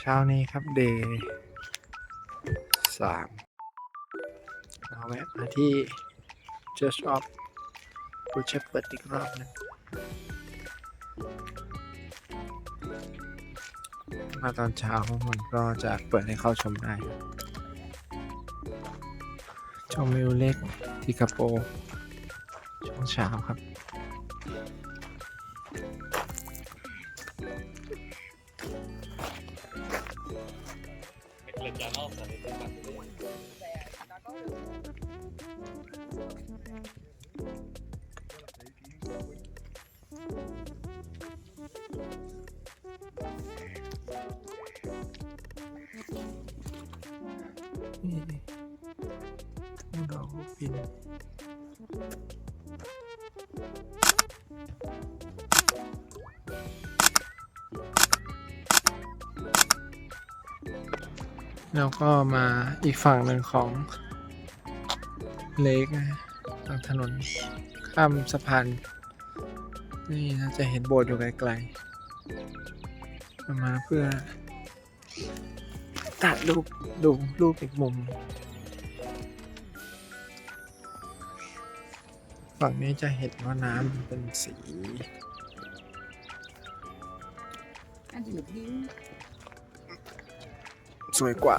เช้านี้ครับเดย์สามเราแวะมาที่ Church of Good Shepherd อีกรอบหนึงมาตอนเช้ามันก็จะเปิดให้เข้าชมได้ ชมวิวเล็กที่กระโปช่วงเช้าครับ นี่ทุ่งดอกลูกปินแล้วก็มาอีกฝั่งหนึ่งของเลกนะทางถนนข้ามสะพาน นี่นะจะเห็นโบสถ์อยู่ไกลๆมาเพื่อ ตัดรูปดูรูปอีกมุม ฝั่งนี้จะเห็นว่าน้ำเป็นสีอดีตนี้สวยกว่า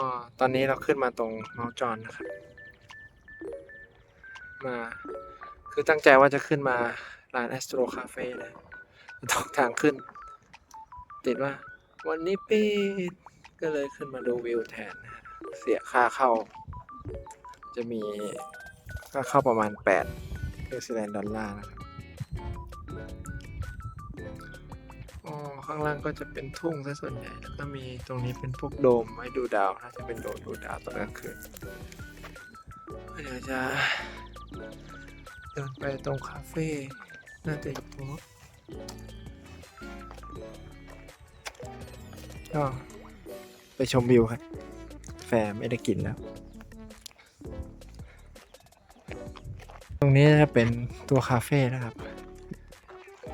อ่าตอนนี้เราขึ้นมาตรงเมาจอนนะครับ มา คือตั้งใจว่าจะขึ้นมาร้าน Astro Cafe นะตอกทางขึ้น ติดว่า วันนี้ปิดก็เลยขึ้นมาดูวิวแทนนะเสียค่าเข้า จะมีค่าเข้าประมาณ8นิวซีแลนดอลลาร์นะครับ ข้างล่างก็จะเป็นทุ่งซะส่วนใหญ่ แล้วก็มีตรงนี้เป็นพวกโดมไว้ดูดาวน่าจะเป็นโดมดูดาวตอนกลางคืนเดี๋ยวจะเดินไปตรงคาเฟ่น่าจะอยู่ตรงนู้นก็ไปชมวิวครับ แฟร์ไม่ได้กินแล้ว ตรงนี้จะเป็นตัวคาเฟ่นะครับ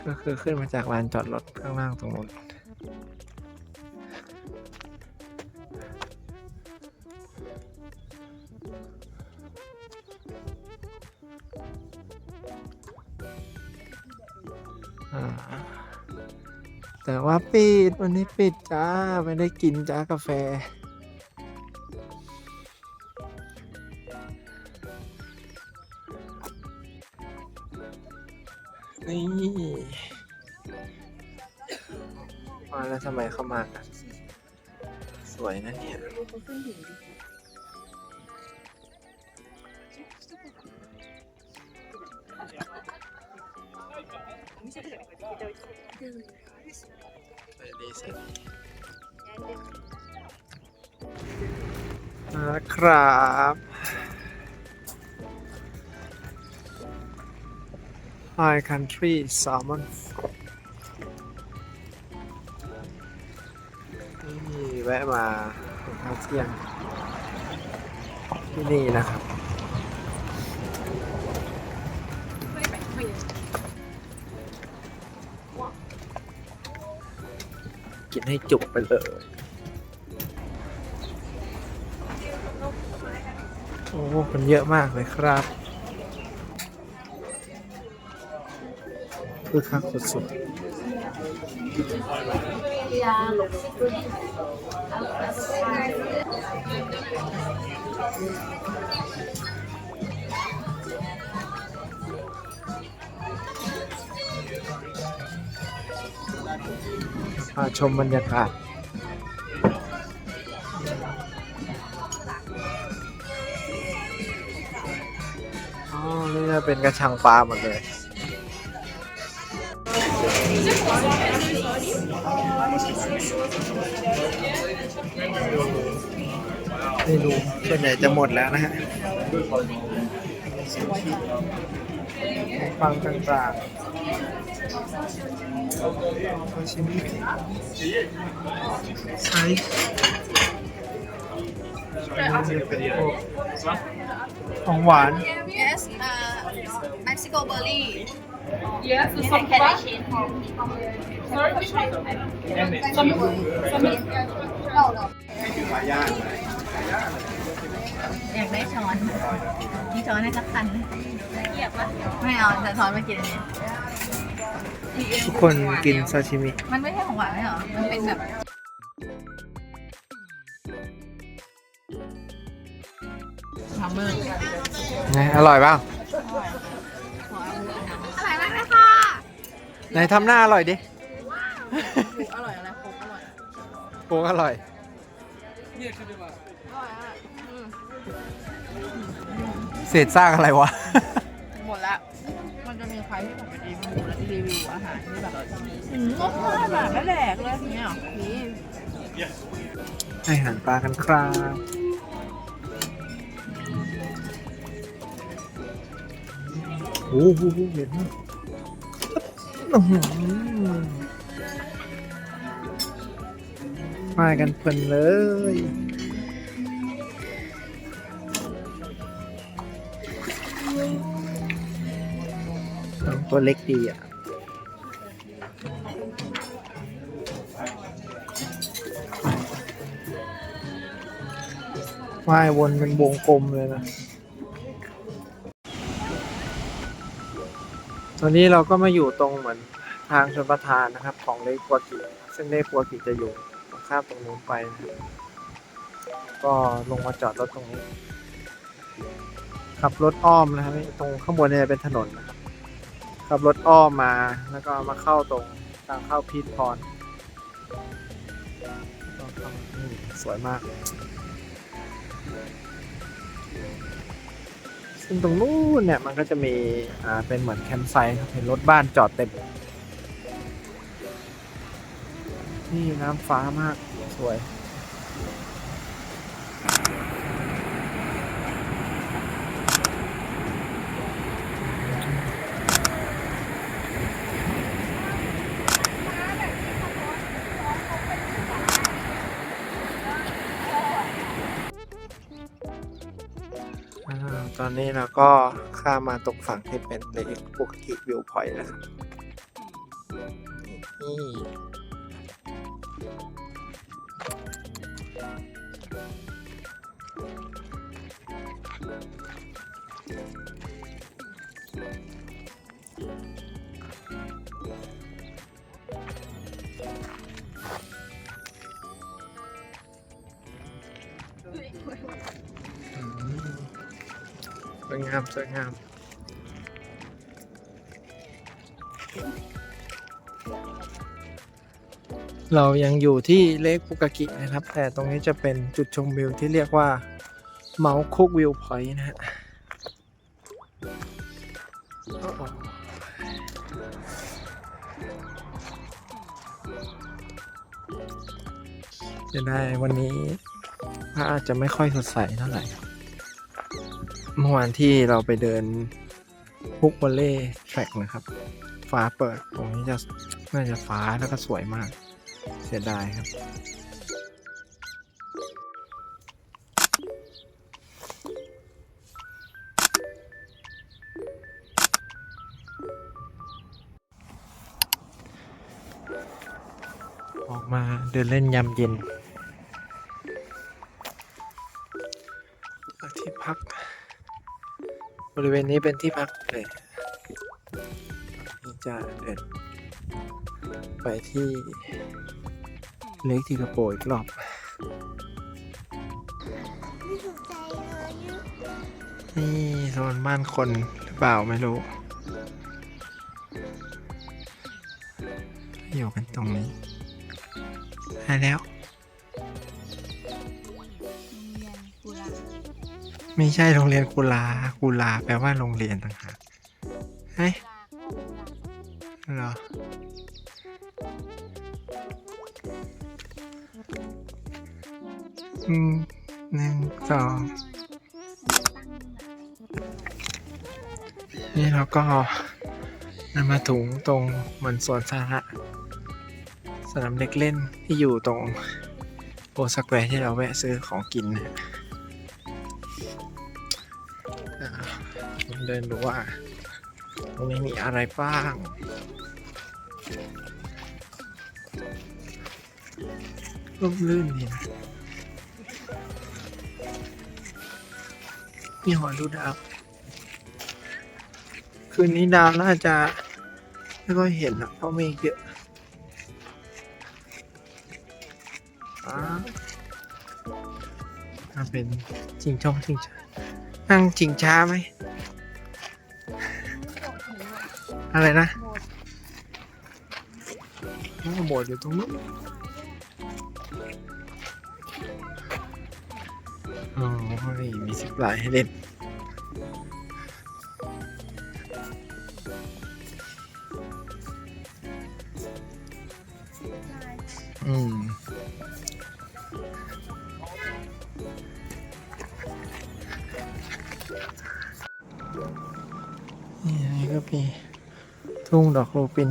ก็คือขึ้นมาจากลานจอดรถข้างล่างตรงนู้นแต่ว่าปิดวันนี้ปิดจ้า ไม่ได้กินจ้ากาแฟ Country Salmon นี่แวะมาเป็นข้าวเที่ยง ที่นี่นะครับ กินให้จุกไปเลยโอ้คนเยอะมากเลยครับ คือคักสุดๆพาชมบรรยากาศอ๋อนี่จะเป็นกระชังปลาหมดเลย ไม่รู้ส่วนใหญ่จะหมดแล้วนะฮะฟังต่างๆชิมิไซส์อันนี้จะเป็นพวกของหวาน Yes, uh, Mexico berry. Yes, You some can fat. change. Sorry, which one? Some, some, no, no. ปลาย่างอยากได้ช้อน มีช้อนให้สักคันเหยียบปะไม่เอาแต่ช้อนมากินอันนี้ทุกคนกินซาชิมิ มันไม่ใช่ของหวานไม่เหรอ มันเป็นแบบทำมือไงอร่อยเปล่า ไหนทำหน้าอร่อยดิอร่อยอะไรโค้กอร่อยโค้งอร่อย อร่อยอะอืมเศษซากอะไรวะ หมดละมันจะมีใครที่ผมไปรีวิวแล้วรีวิวอาหารที่แบบอืมงบมากแบบไม่แหลกเลยอย่างเงี้ยหรอนี่ ให้อาหารปลากันครับโอ้โหเห็นไหมอื้อหือ มากันเพลินเลย ตัวเล็กดีอะว่ายวนเป็นวงกลมเลยนะ ตอนนี้เราก็มาอยู่ตรงเหมือนทางชนประทานนะครับ ของเลกัวกิซึ่งเลกัวกิจะอยู่ตรงข้ามตรงนู้นไปนะครับก็ลงมาจอดรถตรงนี้ ขับรถอ้อมนะครับตรงข้างบนเนี่ยเป็นถนนนะครับขับรถอ้อมมาแล้วก็มาเข้าตรงทางเข้าพีทพรสวยมาก ซึ่งตรงนู้นเนี่ยมันก็จะมีอ่าเป็นเหมือนแคมป์ไซต์ครับเห็นรถบ้านจอดเต็ม นี่น้ำฟ้ามากสวย อนนี้เราก็ข้ามาตรงฝั่งที่เป็นเลกบุกกิวิวพอยต์นะครับนี่ วยงามสวยงามเรายังอยู่ที่เลกปุกากินะครับ แต่ตรงนี้จะเป็นจุดชมวิวที่เรียกว่าเมาคุกวิวพอยต์นะฮะจะได้วันนี้พระอาจจะไม่ค่อยสดใสเท่าไหร่ เมื่อวานที่เราไปเดินฮุกวอลเล่แทร็กนะครับ ฟ้าเปิดตรงนี้จะน่าจะฟ้าแล้วก็สวยมาก เสียดายครับ ออกมาเดินเล่นยามเย็นจากที่พัก บ ริเวณนี้เป็นที่พักเลยจะเดินไปที่เล็กที่กระโปรอีกรอบนี่โซนบ้านคนหรือเปล่าไม่รู้ อยู่กันตรงนี้ได้แล้ว ไม่ใช่โรงเรียนกุลากุลาแปลว่าโรงเรียนต่างหากเฮ้ยเหรออืมหนึ่งสองนี่เราก็นำมาถุงตรงเหมือนสวนสาธารณะสนามเด็กเล่นที่อยู่ตรงโอสแควร์ที่เราแวะซื้อของกินนะ เดินดูว่า ตรงนี้มีอะไรบ้าง ร่มรื่นดีนะมีหอดูดาว คืนนี้ดาวน่าจะ ไม่ค่อยเห็นนะเพราะเมฆเยอะอ้าเป็นจริงช่องจริงช้านั่งจริงช้าไหม อะไรนะอ๋อโบสถ์อยู่ตรงนู้นอ๋อนี่มีสิบลายให้เล่นอืม ทุ่งดอกโลปิน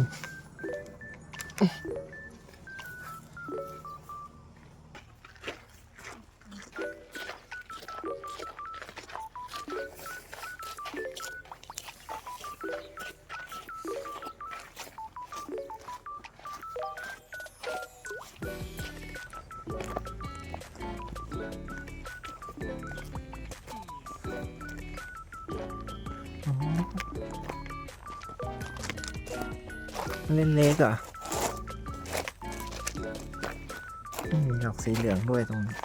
เล่นเล็กเหรอะดอกสีเหลืองด้วยตรงนี้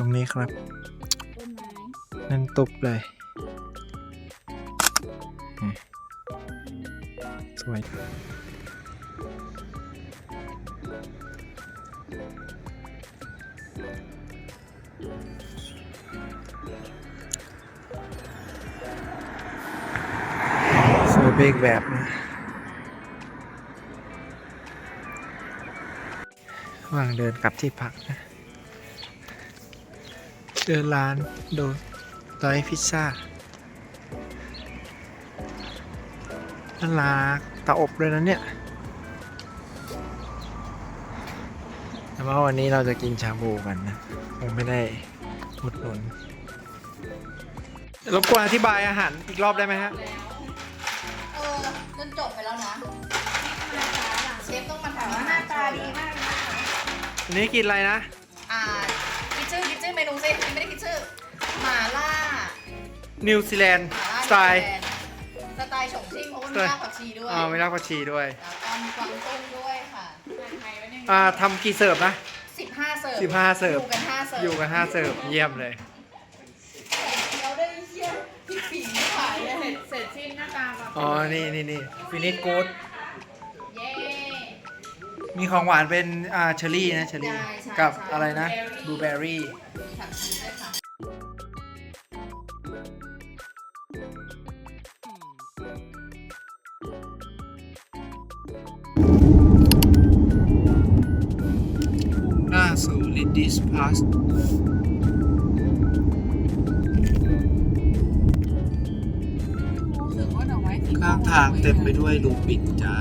ตรงนี้ครับต้นไม้นั่นตุบเลยอืมสวยสวยเบรกแบบนะระหว่างเดินกลับที่พักนะ เดินร้านโดดอยพิซซ่าน่ารักเตาอบเลยนะเนี่ยแต่ว่าวันนี้เราจะกินชาบูกันนะคงไม่ได้อุดหนุนรบกวนอธิบายอาหารอีกรอบได้ไหมฮะเออจนจบไปแล้วนะเชฟต้องมาถามว่าหน้าตาดีมากเลยนะคะวันนี้กินอะไรนะ อ่าคิดชื่อคิดชื่อเมนูสิไม่ได้คิดชื่อห ม่าล่านิวซีแลนด์หม่าล่าสไตล์สไตล์ฉงชิ่งเพราะว่ามีรากผักชีด้วยอ่าไม่รักผักชีด้วยแล้วก็มีกวางตุ้งด้วยค่ะ อ่าทำกี่เสิร์ฟนะ 15 เสิร์ฟ15เสิร์ฟ อยู่กัน5เสิร์ฟอยู่กันห้าเสิร์ฟเยี่ยมเลย เราได้เชี่ยพี่ปีไม่ขายเลยเสร็จสิ้นหน้าตาแบบอ๋อ นี่นี่นี่ฟินิชกูดเย้ มีของหวานเป็นอ่าเชอร์รี่นะเชอร์รี่ ใช่ใช่กับใช่ อะไรนะบลูเบอร์รี่ผักชีด้วยค่ะ น้าสู่ลินดิสพาสรู้สึกว่าดอกไม้สีข้างทางเต็มไปด้วยลูปินจ้า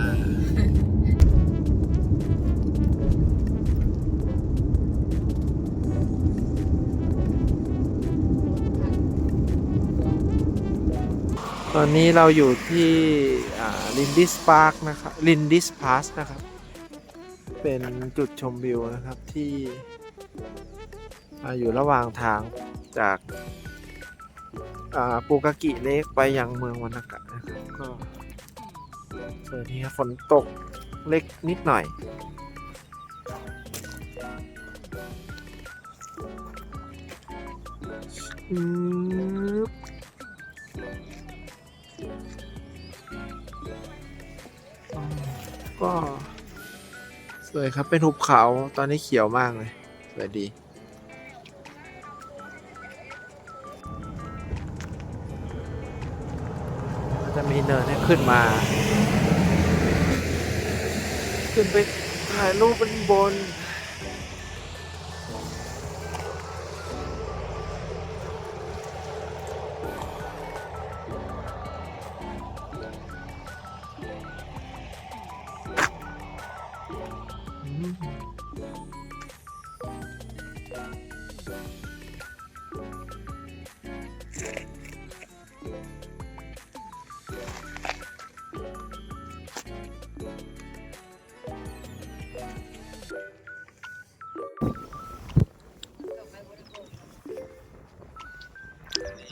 ตอนนี้เราอยู่ที่ลินดิสพาร์คนะครับลินดิสพาสนะครับ เป็นจุดชมวิวนะครับที่ อยู่ระหว่างทางจากาปูกากิเล็กไปยังเมืองวานากะนะครับก็ส่วนนี้ฝนตกเล็กนิดหน่อย อืมก็ สวยครับเป็นหุบเขาตอนนี้เขียวมากเลย สวยดี ขึ้นมา ขึ้นไปถ่ายรูปบนบนอืม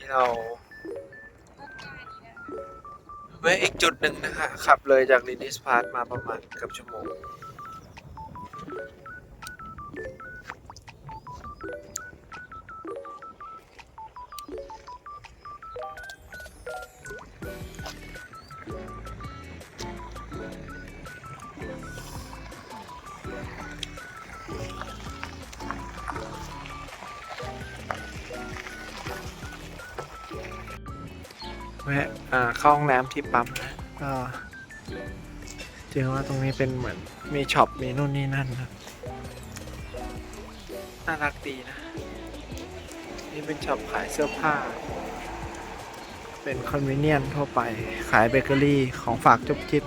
ที่เราเวะอีกจุดหนึ่งนะฮะขับเลยจากลินิสพาร์ทมาประมาณเกือบชั่วโมง แวะอ่าเข้าห้องน้ำที่ปั๊มนะก็เจอว่าตรงนี้เป็นเหมือนมีช็อปมีนู่นนี่นั่นนะน่ารักดีนะ นี่เป็นช็อปขายเสื้อผ้า เป็นคอนเวเนียนทั่วไปขายเบเกอรี่ของฝากจุบจิบ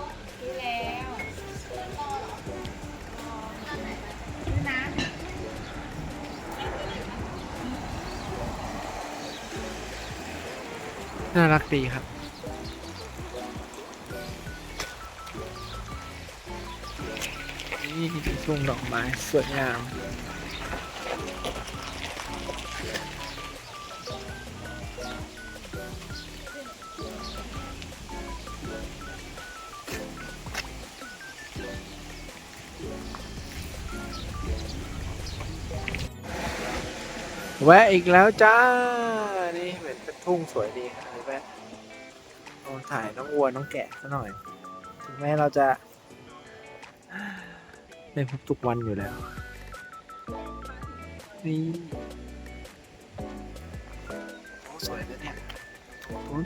ารักดีครับ นี่ทุ่งดอกไม้สวยงามแวะอีกแล้วจ้า นี่เหมือนเป็นทุ่งสวยดีครับ ถ่ายน้องวัวน้องแกะซะหน่อย ถึงแม้เราจะได้พบทุกวันอยู่แล้ว นี่โอ้สวยนะเนี่ยอุ๊ย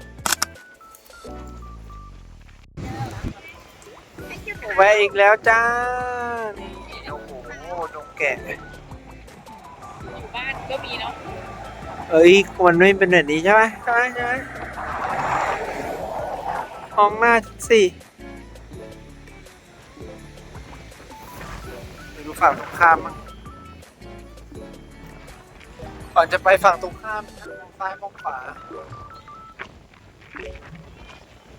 แวะอีกแล้วจ้า นี่โอ้โหน้องแกะ อยู่บ้านก็มีเนาะ เอ้ยมันไม่เป็นแบบนี้ใช่ไหมใช่ไหมใช่ไหม มองหน้าฉันสิไปดูฝั่งตรงข้ามมั้งก่อนจะไปฝั่งตรงข้ามมองซ้ายมองขวา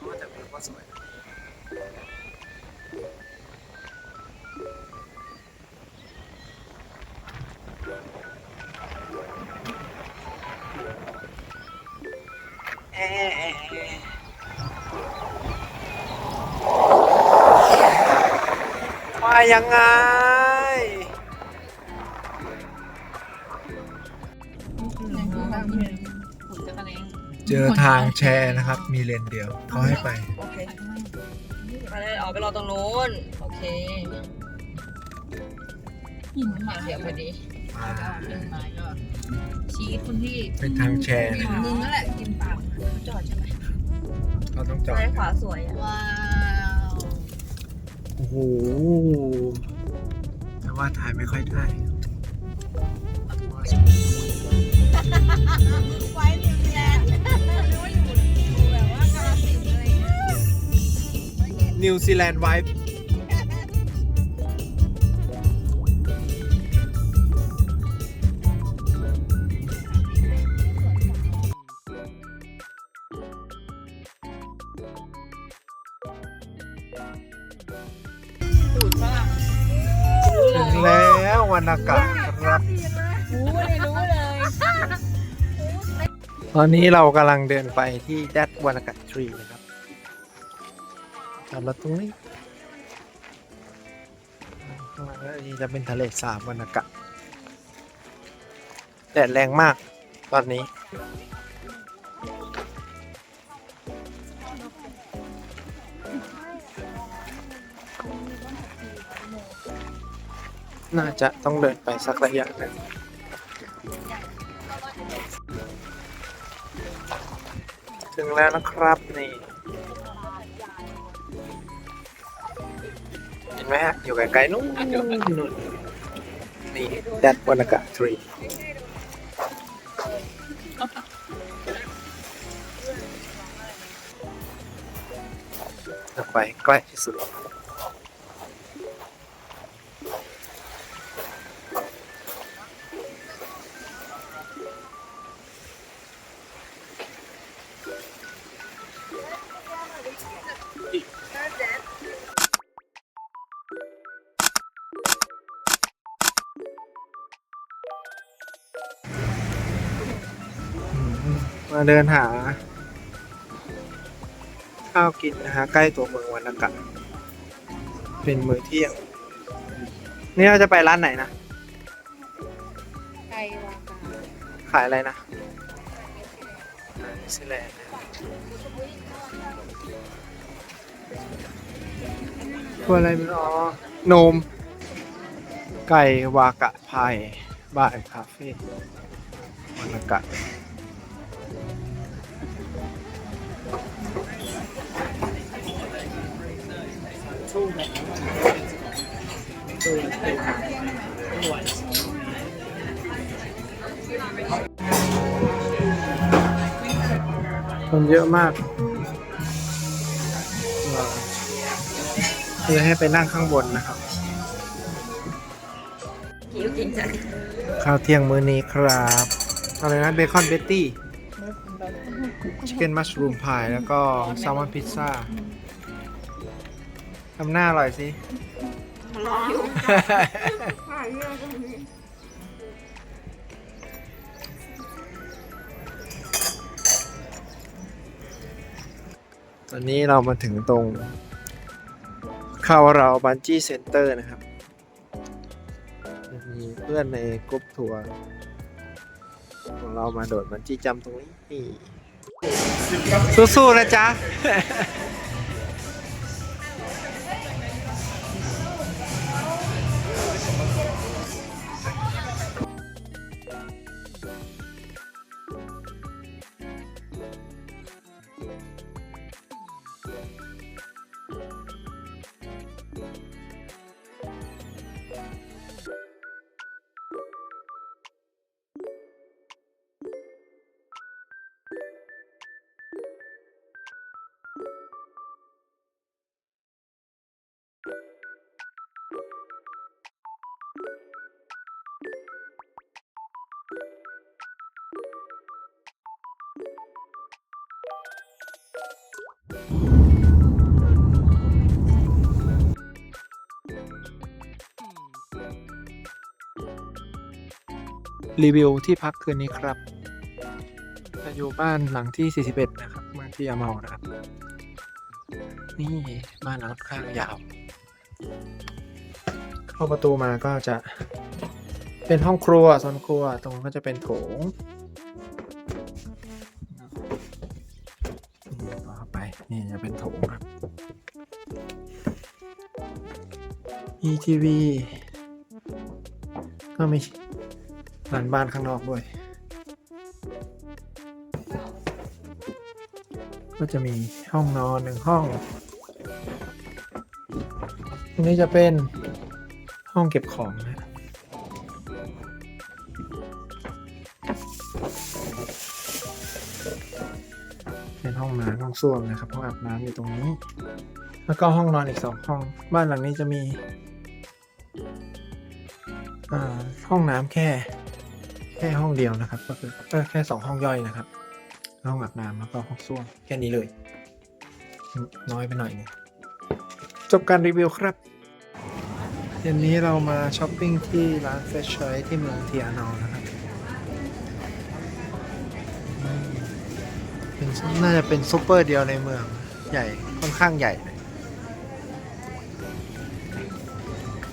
ก็จะมีว่าสวยเอ๊ะ ยังไงผมจะกระเลงเจอทางแชร์นะครับ มีเลนเดียวเขาให้ไป โอเคไปเลยออกไปรอตรงนู้น โอเคหินหมาเดี๋ยวพอดีอ่าเป็นไม้ก็ชี้คนที่เป็นทางแชร์กินะนครับมึงนั่นแหละกินปากเขาจอดใช่ไหมเขาต้องจอดซ้ายขวาสวยอะว้าวโอ้โหแต่ว่าถ่ายไม่ค่อยได้ไว้นิวซีแลนด์นึกว่าอยู่อยู่แบบว่ากาลสินธุ์อะไรเงี้ย นิวซีแลนด์ไวฟ์ ตอนนี้เรากำลังเดินไปที่แดดวานากัตทรีนะครับตามเราตรงนี้ข้างหลังนี่จะเป็นทะเลสาบวานากะแดดแรงมากตอนนี้ น่าจะต้องเดินไปสักระยะหนึ่ง ถึงแล้วนะครับนี่เห็นไหมฮะ อยู่ไกลๆนู้นนู่นนี่แดดวานากะทรีไปใกล้ที่สุด เดินหา ข้าวกินนะฮะใกล้ตัวเมืองวานากะเป็นมื้อเที่ยง นี่เราจะไปร้านไหนนะ ไก่วาตาขายอะไรนะนิวซีแลนด์นะตัวอะไรไม่รู้อ๋อ นม ไก่วากะพายบาร์คาเฟ่วานากะ คนเยอะมากคือให้ไปนั่งข้างบนนะครับหิวจริงจังข้าวเที่ยงมื้อนี้ครับ อะไรนะเบคอนเบตตี้ชิคเก้นมัชรูมพายแล้วก็แซลมอนพิซซ่าทำหน้าอร่อยสิรออยู่ตอนนี้เรามาถึงตรงเข้าเราบันจี้เซ็นเตอร์นะครับ มีเพื่อนในกรุ๊ปทัวร์ของเรามาโดดบันจี้จำตรงนี้ สู้ๆนะจ๊ะ รีวิวที่พักคืนนี้ครับจะอยู่บ้านหลังที่ 41 นะครับเมืองที่ยาเมานะครับ นี่บ้านหลังข้างยาว เข้าประตูมาก็จะเป็นห้องครัวโซนครัวตรงก็จะเป็นโถงต่อไปนี่จะเป็นโถงครับมีทีวีก็มี ลานบ้านข้างนอกด้วย ก็จะมีห้องนอนหนึ่งห้องตรงนี้จะเป็นห้องเก็บของนะเป็นห้องน้ำห้องส้วมนะครับห้องอาบน้ำอยู่ตรงนี้ แล้วก็ห้องนอนอีกสองห้อง บ้านหลังนี้จะมีอ่าห้องน้ำแค่ ค่ห้องเดียวนะครับ ก็คือเออแค่สองห้องย่อยนะครับ ห้องอาบน้ำแล้วก็ห้องส้วมแค่นี้เลย น้อยไปหน่อยนึงจบการรีวิวครับเย็นนี้เรามาช้อปปิ้งที่ร้านเฟชชอยที่เมืองเทียนอนะครับอืมน่าจะเป็นซูเปอร์เดียวในเมืองใหญ่ค่อนข้างใหญ่เลย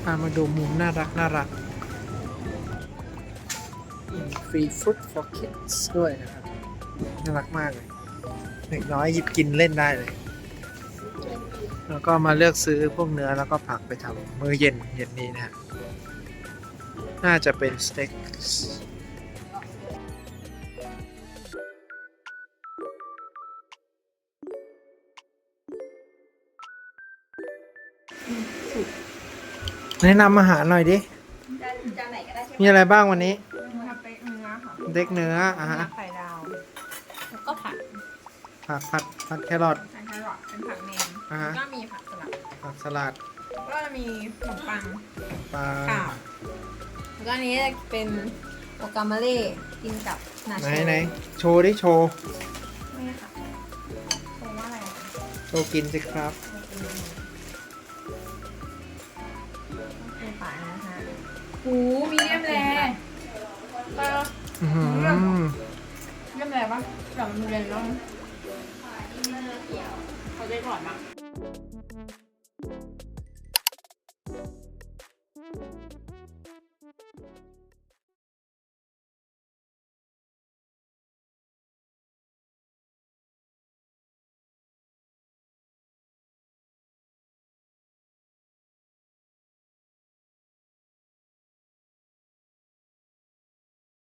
พามาดูมุมน่ารักน่ารัก ฟรีฟรุต for kids ด้วยนะครับ น่ารักมากเลยเด็กน้อยหยิบกินเล่นได้เลย แล้วก็มาเลือกซื้อพวกเนื้อแล้วก็ผักไปทำมื้อเย็นเย็นนี้นะฮะน่าจะเป็นสเต็กแนะนำอาหารหน่อยดิจานไหนก็ได้ใช่ไหมมีอะไรบ้างวันนี้ทำเป็นเนื้อค่ะ เด็กเนื้ออะฮะไข่ดาวแล้วก็ผักผักผัดผัดแครอทแคนแครอทเป็นผักเมนอ่าฮะก็มีผักสลัดผักสลัดก็จะมีขนมปังปลาข้าวแล้วก็อันนี้เป็นโอกามาเล่กินกับนาไหนโชไหนโชว์ดิโชว์นี่ค่ะเพราะว่าอะไรอะโชว์กินสิครับในป่านะคะหูมีเดียมแรก็ อื้อหือเริ่มแล้วปะแต่มันเรียนต้องเขาได้ก่อนปะ